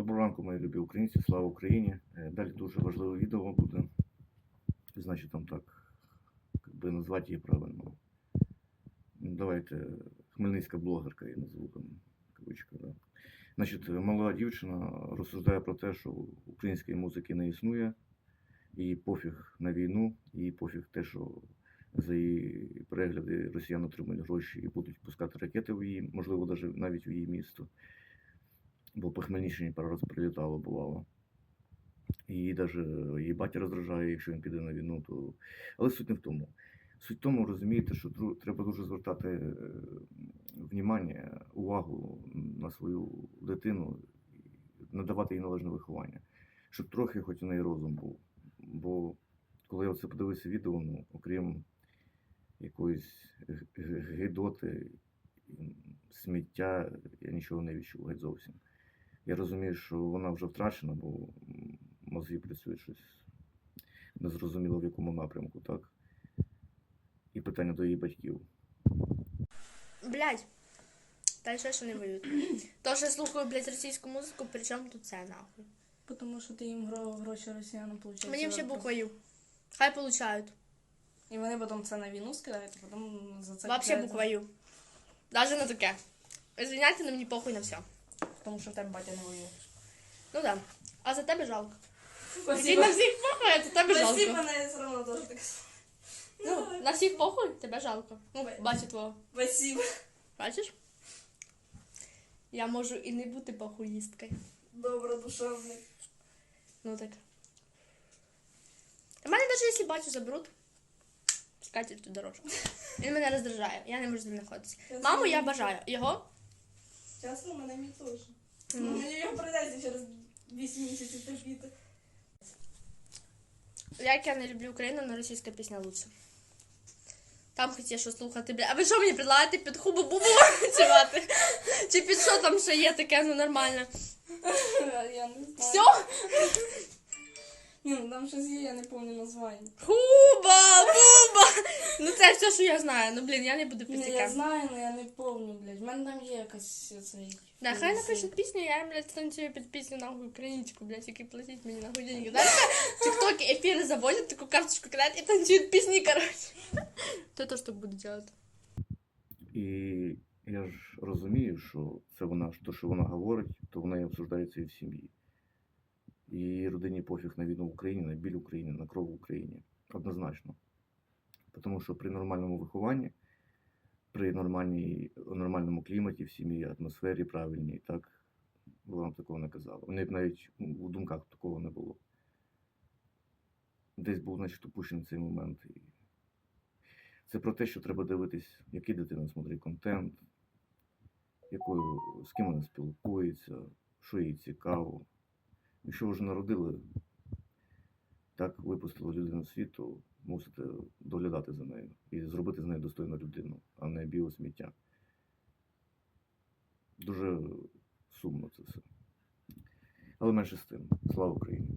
Доброго ранку, мої любі українці, слава Україні. Е, Далі дуже важливе відео буде. Значить, там так, як би назвати її правильно. Давайте, хмельницька блогерка я назву там, кавичка, да. Значить, молода дівчина розсуждає про те, що української музики не існує, і пофіг на війну, і пофіг те, що за її перегляди росіяни отримують гроші і будуть пускати ракети в її, можливо, навіть в її місто бо по Хмельниччині пару раз прилітало, бувало. І навіть її батя роздражає, якщо він піде на війну, то. Але суть не в тому. Суть в тому, розумієте, що треба дуже звертати е, внімання, увагу на свою дитину, надавати їй належне виховання, щоб трохи хоч у неї розум був. Бо коли я оце подивився відео, ну, окрім якоїсь гидоти, сміття, я нічого не відчув геть зовсім. Я розумію, що вона вже втрачена, бо мозги працюють щось незрозуміло в якому напрямку, так? І питання до її батьків. Блять. Та й що ж вони воюють? То, що я слухаю, блядь, російську музику, при чому тут це нахуй? Тому що ти їм гро- гроші росіянам получають. Мені ще буква Ю. Хай получають. І вони потім це на війну скидають, а потім за це Вообще кидають. буква Ю. Даже на таке. Извиняйте, но мені похуй на все. Тому що в тебе батя не воює. Ну да. А за тебе жалко. Всі на всіх похуй, а за тебе Спасибо, жалко. мене все одно теж так. Ну, на всіх похуй, тебе жалко. Ну, бачу твого. Спасибо. Бачиш? Я можу і не бути похуїсткою. Добродушевний. Ну так. У мене навіть якщо батю заберуть, скатерть ту дорожку. Він мене роздражає, я не можу з ним знаходитися. Маму я бажаю. Його? Чесно, мене мій теж. Ну, Мені його прийдеться через 8 місяців терпіти. Як я не люблю Україну, але російська пісня лучше. Там є що слухати, бля. А ви що мені предлагаєте під хубу бубу чувати? Чи під що там ще є таке, ну нормально? Я не знаю. Все? Ні, ну там щось є, я не пам'ятаю названня. Хуба! Ну це все, що я знаю. Ну блін, я не буду під я таке. знаю, але я не пам'ятаю, блядь. У мене там є якась цей... Да, хай напишуть пісню, я, блядь, станцюю під пісню нахуй українську, блядь, які платять мені нахуй деньги. Тіктоки ефіри заводять, таку карточку кидають і танцюють пісні, коротше. То теж так буду делать. І я ж розумію, що це вона, то, що вона говорить, то вона і обсуждається і в сім'ї. І її родині пофіг на війну в Україні, на біль України, на кров в Україні. Однозначно. Тому що при нормальному вихованні, при нормальній, нормальному кліматі в сім'ї, атмосфері правильній, так, б такого не казала. У неї навіть у думках такого не було. Десь був, значить, упущений цей момент. І це про те, що треба дивитись, який дитина смотрить контент, якою, з ким вона спілкується, що їй цікаво. Якщо вже народили, так випустили людину світу, мусите доглядати за нею і зробити з нею достойну людину, а не біосміття. Дуже сумно це все. Але менше з тим. Слава Україні!